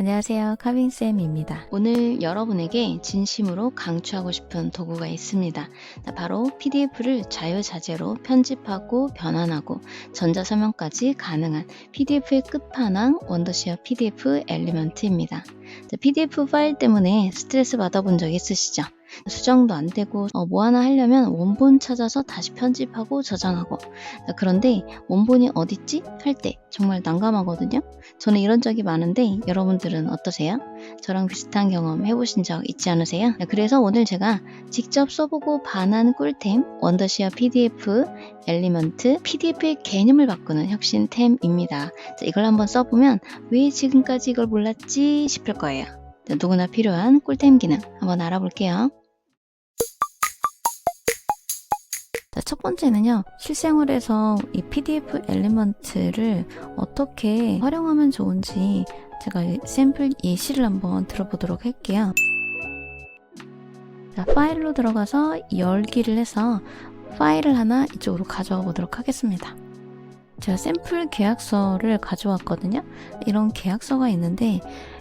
안녕하세요. 카빈쌤입니다. 오늘 여러분에게 진심으로 강추하고 싶은 도구가 있습니다. 자, 바로 PDF를 자유자재로 편집하고 변환하고 전자서명까지 가능한 PDF의 끝판왕 원더시어 PDF 엘리먼트입니다. 자, PDF 파일 때문에 스트레스 받아본 적 있으시죠? 수정도 안 되고 어, 뭐 하나 하려면 원본 찾아서 다시 편집하고 저장하고 자, 그런데 원본이 어딨지? 할 때 정말 난감하거든요. 저는 이런 적이 많은데 여러분들은 어떠세요? 저랑 비슷한 경험 해보신 적 있지 않으세요? 자, 그래서 오늘 제가 직접 써보고 반한 꿀템 원더시어 PDF 엘리먼트 PDF의 개념을 바꾸는 혁신템입니다. 자, 이걸 한번 써보면 왜 지금까지 이걸 몰랐지 싶을 거예요. 자, 누구나 필요한 꿀템 기능 한번 알아볼게요. 첫 번째는요. 실생활에서 이 PDF 엘리먼트를 어떻게 활용하면 좋은지 제가 이 샘플 예시를 한번 들어보도록 할게요. 자, 파일로 들어가서 열기를 해서 파일을 하나 이쪽으로 가져와 보도록 하겠습니다. 제가 샘플 계약서를 가져왔거든요. 이런 계약서가 있는데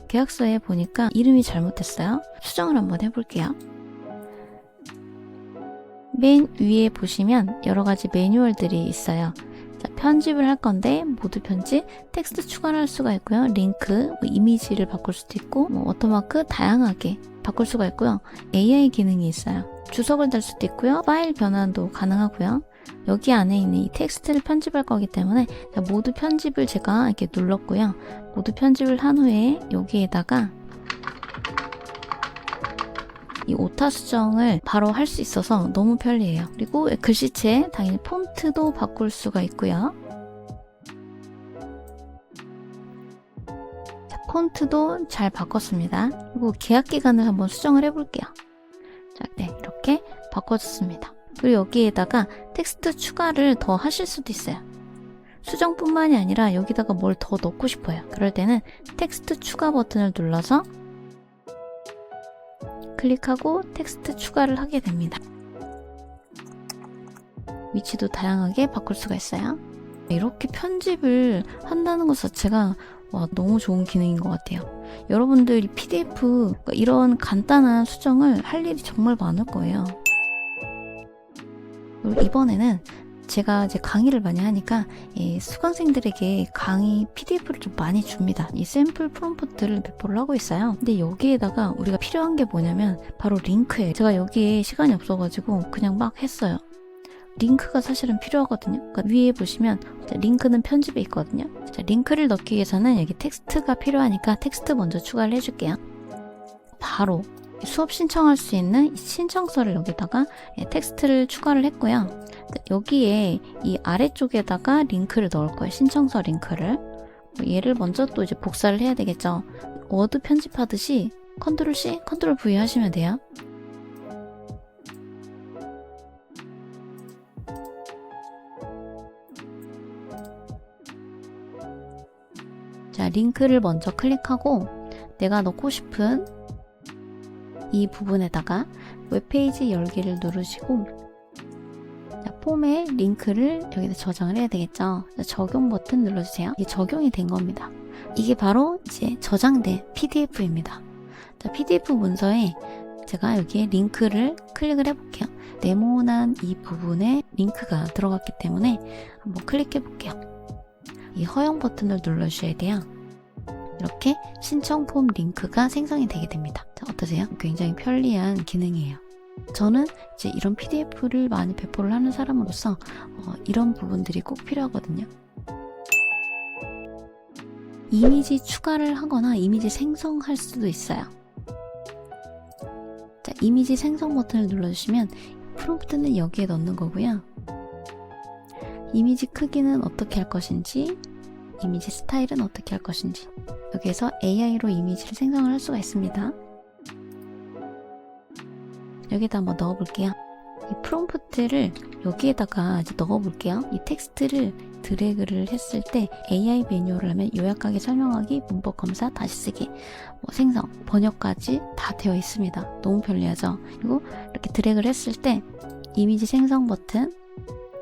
계약서에 보니까 이름이 잘못됐어요. 수정을 한번 해볼게요. 맨 위에 보시면 여러 가지 매뉴얼들이 있어요. 자, 편집을 할 건데 모두 편집, 텍스트 추가를 할 수가 있고요. 링크, 뭐 이미지를 바꿀 수도 있고 뭐 워터마크 다양하게 바꿀 수가 있고요. AI 기능이 있어요. 주석을 달 수도 있고요. 파일 변환도 가능하고요. 여기 안에 있는 이 텍스트를 편집할 거기 때문에 자, 모두 편집을 제가 이렇게 눌렀고요. 모두 편집을 한 후에 여기에다가 이 오타 수정을 바로 할 수 있어서 너무 편리해요. 그리고 글씨체 당연히 폰트도 바꿀 수가 있고요. 자, 폰트도 잘 바꿨습니다. 그리고 계약 기간을 한번 수정을 해볼게요. 자, 네, 이렇게 바꿔줬습니다. 그리고 여기에다가 텍스트 추가를 더 하실 수도 있어요. 수정뿐만이 아니라 여기다가 뭘 더 넣고 싶어요. 그럴 때는 텍스트 추가 버튼을 눌러서 클릭하고 텍스트 추가를 하게 됩니다. 위치도 다양하게 바꿀 수가 있어요. 이렇게 편집을 한다는 것 자체가 와, 너무 좋은 기능인 것 같아요. 여러분들 이 PDF 그러니까 이런 간단한 수정을 할 일이 정말 많을 거예요. 이번에는 제가 이제 강의를 많이 하니까 이 수강생들에게 강의 PDF를 좀 많이 줍니다. 이 샘플 프롬프트를 배포를 하고 있어요. 근데 여기에다가 우리가 필요한 게 뭐냐면 바로 링크예요. 제가 여기에 시간이 없어가지고 그냥 막 했어요. 링크가 사실은 필요하거든요. 그러니까 위에 보시면 링크는 편집에 있거든요. 자, 링크를 넣기 위해서는 여기 텍스트가 필요하니까 텍스트 먼저 추가를 해줄게요. 바로 수업 신청할 수 있는 이 신청서를 여기다가 예, 텍스트를 추가를 했고요. 여기에 이 아래쪽에다가 링크를 넣을 거예요. 신청서 링크를. 뭐 얘를 먼저 또 이제 복사를 해야 되겠죠. 워드 편집하듯이 컨트롤 C, 컨트롤 V 하시면 돼요. 자, 링크를 먼저 클릭하고 내가 넣고 싶은 이 부분에다가 웹페이지 열기를 누르시고 자, 폼에 링크를 여기다 저장을 해야 되겠죠. 자, 적용 버튼 눌러주세요. 이게 적용이 된 겁니다. 이게 바로 이제 저장된 PDF입니다. 자, PDF 문서에 제가 여기에 링크를 클릭을 해볼게요. 네모난 이 부분에 링크가 들어갔기 때문에 한번 클릭해 볼게요. 이 허용 버튼을 눌러주셔야 돼요. 이렇게 신청 폼 링크가 생성이 되게 됩니다. 자, 어떠세요? 굉장히 편리한 기능이에요. 저는 이제 이런 PDF를 많이 배포를 하는 사람으로서 어, 이런 부분들이 꼭 필요하거든요. 이미지 추가를 하거나 이미지 생성할 수도 있어요. 자, 이미지 생성 버튼을 눌러주시면 프롬프트는 여기에 넣는 거고요. 이미지 크기는 어떻게 할 것인지, 이미지 스타일은 어떻게 할 것인지, 여기에서 AI로 이미지를 생성을 할 수가 있습니다. 여기다 한번 넣어볼게요. 이 프롬프트를 여기에다가 이제 넣어볼게요. 이 텍스트를 드래그를 했을 때 AI 매뉴얼을 하면 요약하게 설명하기, 문법 검사, 다시 쓰기, 뭐 생성, 번역까지 다 되어 있습니다. 너무 편리하죠? 그리고 이렇게 드래그를 했을 때 이미지 생성 버튼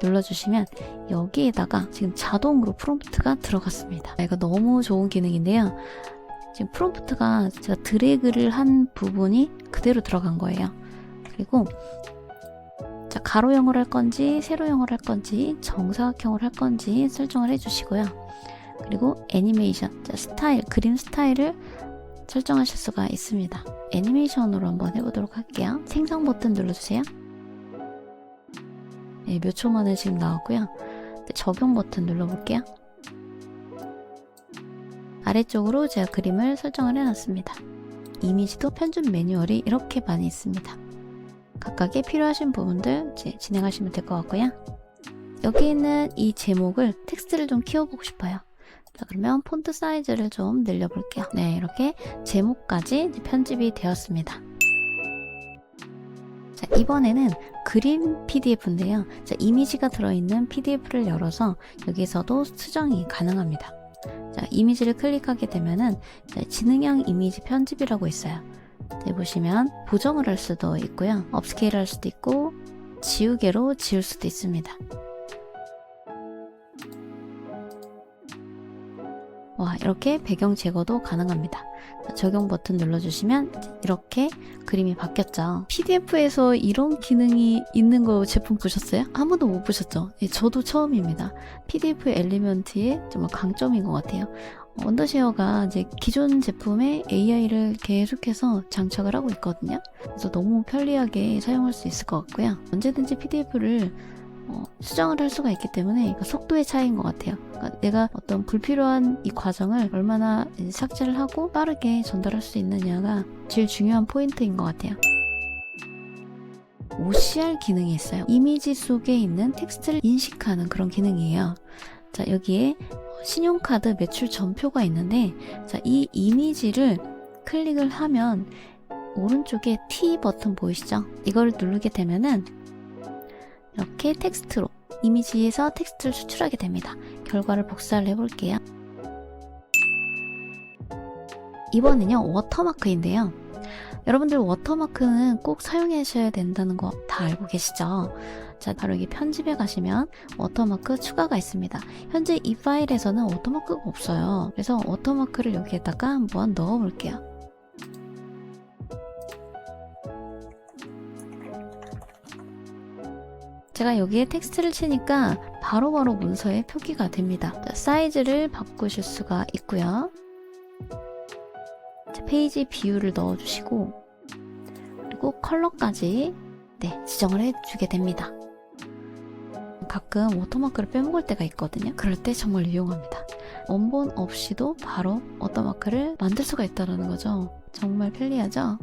눌러주시면 여기에다가 지금 자동으로 프롬프트가 들어갔습니다. 이거 너무 좋은 기능인데요. 지금 프롬프트가 제가 드래그를 한 부분이 그대로 들어간 거예요. 그리고 자, 가로형으로 할 건지 세로형으로 할 건지 정사각형으로 할 건지 설정을 해주시고요. 그리고 애니메이션, 자, 스타일, 그림 스타일을 설정하실 수가 있습니다. 애니메이션으로 한번 해보도록 할게요. 생성 버튼 눌러주세요. 네, 몇초 만에 지금 나왔고요. 네, 적용 버튼 눌러볼게요. 아래쪽으로 제가 그림을 설정을 해놨습니다. 이미지도 편집 매뉴얼이 이렇게 많이 있습니다. 각각의 필요하신 부분들 진행하시면 될 것 같고요. 여기 있는 이 제목을 텍스트를 좀 키워보고 싶어요. 자, 그러면 폰트 사이즈를 좀 늘려볼게요. 네, 이렇게 제목까지 편집이 되었습니다. 자, 이번에는 그림 PDF인데요. 자, 이미지가 들어있는 PDF를 열어서 여기서도 수정이 가능합니다. 자, 이미지를 클릭하게 되면은 자, 지능형 이미지 편집이라고 있어요. 자, 보시면 보정을 할 수도 있고요. 업스케일 할 수도 있고 지우개로 지울 수도 있습니다. 와, 이렇게 배경 제거도 가능합니다. 자, 적용 버튼 눌러주시면 이렇게 그림이 바뀌었죠. PDF에서 이런 기능이 있는 거 제품 보셨어요? 한 번도 못 보셨죠? 예, 저도 처음입니다. PDF 엘리먼트의 정말 강점인 것 같아요. 원더쉐어가 이제 기존 제품에 AI를 계속해서 장착을 하고 있거든요. 그래서 너무 편리하게 사용할 수 있을 것 같고요. 언제든지 PDF를 어, 수정을 할 수가 있기 때문에 그 속도의 차이인 것 같아요. 그러니까 내가 어떤 불필요한 이 과정을 얼마나 삭제를 하고 빠르게 전달할 수 있느냐가 제일 중요한 포인트인 것 같아요. OCR 기능이 있어요. 이미지 속에 있는 텍스트를 인식하는 그런 기능이에요. 자, 여기에 신용카드 매출 전표가 있는데, 자, 이 이미지를 클릭을 하면 오른쪽에 T 버튼 보이시죠? 이걸 누르게 되면은 이렇게 텍스트로 이미지에서 텍스트를 수출하게 됩니다. 결과를 복사를 해볼게요. 이번엔요, 워터마크인데요. 여러분들 워터마크는 꼭 사용하셔야 된다는 거 다 알고 계시죠? 자, 바로 여기 편집에 가시면 워터마크 추가가 있습니다. 현재 이 파일에서는 워터마크가 없어요. 그래서 워터마크를 여기에다가 한번 넣어 볼게요. 제가 여기에 텍스트를 치니까 바로 바로 문서에 표기가 됩니다. 자, 사이즈를 바꾸실 수가 있고요. 자, 페이지 비율을 넣어주시고 그리고 컬러까지 네, 지정을 해주게 됩니다. 가끔 워터마크를 빼먹을 때가 있거든요. 그럴 때 정말 유용합니다. 원본 없이도 바로 워터마크를 만들 수가 있다는 거죠. 정말 편리하죠?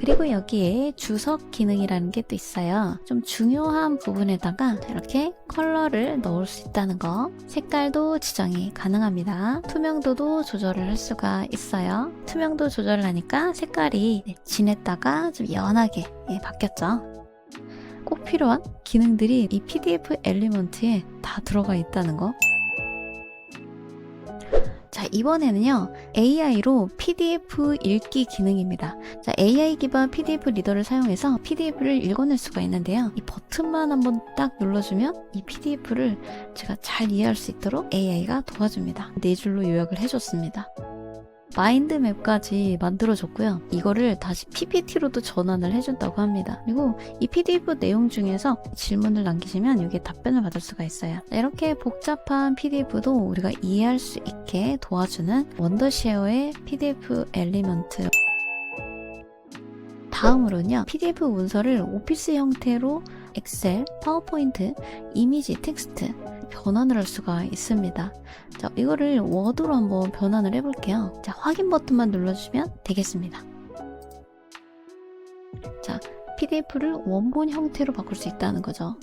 그리고 여기에 주석 기능이라는 게 또 있어요. 좀 중요한 부분에다가 이렇게 컬러를 넣을 수 있다는 거. 색깔도 지정이 가능합니다. 투명도도 조절을 할 수가 있어요. 투명도 조절을 하니까 색깔이 네, 진했다가 좀 연하게 예, 바뀌었죠. 꼭 필요한 기능들이 이 PDF 엘리먼트에 다 들어가 있다는 거. 자, 이번에는요, AI로 PDF 읽기 기능입니다. 자, AI 기반 PDF 리더를 사용해서 PDF를 읽어낼 수가 있는데요. 이 버튼만 한번 딱 눌러주면 이 PDF를 제가 잘 이해할 수 있도록 AI가 도와줍니다. 네 줄로 요약을 해줬습니다. 마인드맵까지 만들어줬고요. 이거를 다시 PPT로도 전환을 해준다고 합니다. 그리고 이 PDF 내용 중에서 질문을 남기시면 여기에 답변을 받을 수가 있어요. 이렇게 복잡한 PDF도 우리가 이해할 수 있게 도와주는 원더쉐어의 PDF 엘리먼트 다음으로는요, PDF 문서를 오피스 형태로 엑셀, 파워포인트, 이미지, 텍스트 변환을 할 수가 있습니다. 자, 이거를 워드로 한번 변환을 해볼게요. 자, 확인 버튼만 눌러주시면 되겠습니다. 자, PDF를 원본 형태로 바꿀 수 있다는 거죠.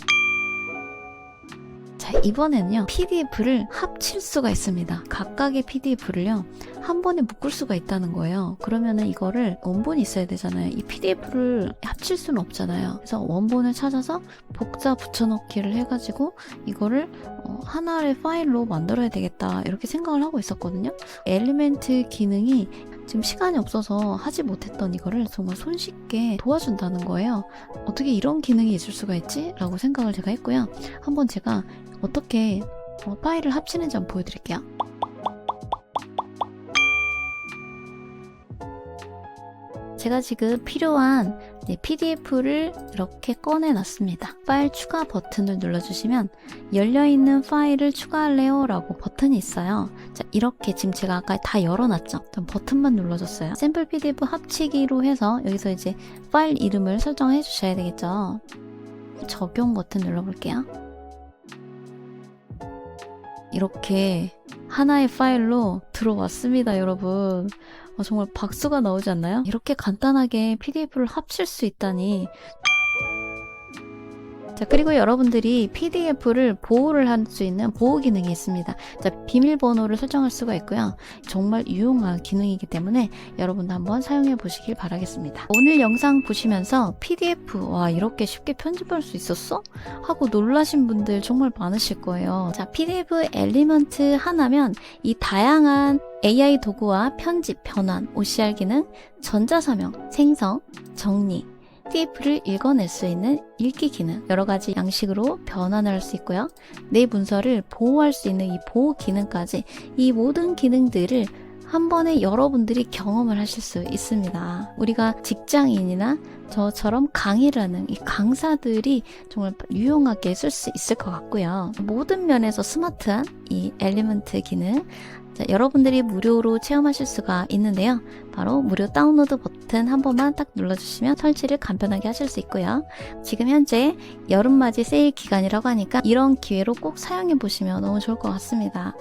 자, 이번에는요, PDF를 합칠 수가 있습니다. 각각의 PDF를요, 한 번에 묶을 수가 있다는 거예요. 그러면은 이거를 원본이 있어야 되잖아요. 이 PDF를 합칠 수는 없잖아요. 그래서 원본을 찾아서 복사 붙여넣기를 해가지고 이거를 어, 하나의 파일로 만들어야 되겠다. 이렇게 생각을 하고 있었거든요. 엘리멘트 기능이 지금 시간이 없어서 하지 못했던 이거를 정말 손쉽게 도와준다는 거예요. 어떻게 이런 기능이 있을 수가 있지? 라고 생각을 제가 했고요. 한번 제가 어떻게 어, 파일을 합치는지 한번 보여드릴게요. 제가 지금 필요한 네, PDF를 이렇게 꺼내놨습니다. 파일 추가 버튼을 눌러주시면 열려있는 파일을 추가할래요? 라고 버튼이 있어요. 자, 이렇게 지금 제가 아까 다 열어놨죠? 버튼만 눌러줬어요. 샘플 PDF 합치기로 해서 여기서 이제 파일 이름을 설정해 주셔야 되겠죠? 적용 버튼 눌러볼게요. 이렇게 하나의 파일로 들어왔습니다, 여러분. 어, 정말 박수가 나오지 않나요? 이렇게 간단하게 PDF를 합칠 수 있다니. 자, 그리고 여러분들이 PDF를 보호를 할 수 있는 보호 기능이 있습니다. 자, 비밀번호를 설정할 수가 있고요. 정말 유용한 기능이기 때문에 여러분도 한번 사용해 보시길 바라겠습니다. 오늘 영상 보시면서 PDF, 와, 이렇게 쉽게 편집할 수 있었어? 하고 놀라신 분들 정말 많으실 거예요. 자, PDF 엘리먼트 하나면 이 다양한 AI 도구와 편집, 변환, OCR 기능, 전자서명, 생성, 정리, PDF를 읽어낼 수 있는 읽기 기능, 여러 가지 양식으로 변환을 할 수 있고요. 내 문서를 보호할 수 있는 이 보호 기능까지 이 모든 기능들을 한 번에 여러분들이 경험을 하실 수 있습니다. 우리가 직장인이나 저처럼 강의를 하는 이 강사들이 정말 유용하게 쓸 수 있을 것 같고요. 모든 면에서 스마트한 이 엘리먼트 기능, 자, 여러분들이 무료로 체험하실 수가 있는데요. 바로 무료 다운로드 버튼 한 번만 딱 눌러주시면 설치를 간편하게 하실 수 있고요. 지금 현재 여름맞이 세일 기간이라고 하니까 이런 기회로 꼭 사용해 보시면 너무 좋을 것 같습니다.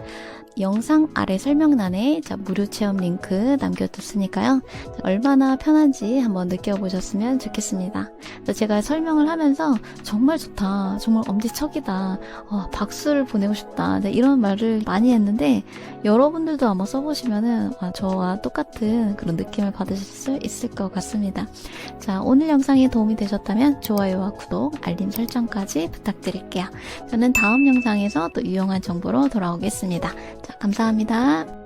영상 아래 설명란에 자, 무료 체험 링크 남겨뒀으니까요. 자, 얼마나 편한지 한번 느껴보셨으면 좋겠습니다. 자, 제가 설명을 하면서 정말 좋다, 정말 엄지척이다, 어, 박수를 보내고 싶다 네, 이런 말을 많이 했는데 여러분들도 아마 써보시면은 아, 저와 똑같은 그런 느낌을 받으실 수 있을 것 같습니다. 자, 오늘 영상이 도움이 되셨다면 좋아요와 구독, 알림 설정까지 부탁드릴게요. 저는 다음 영상에서 또 유용한 정보로 돌아오겠습니다. 자, 감사합니다.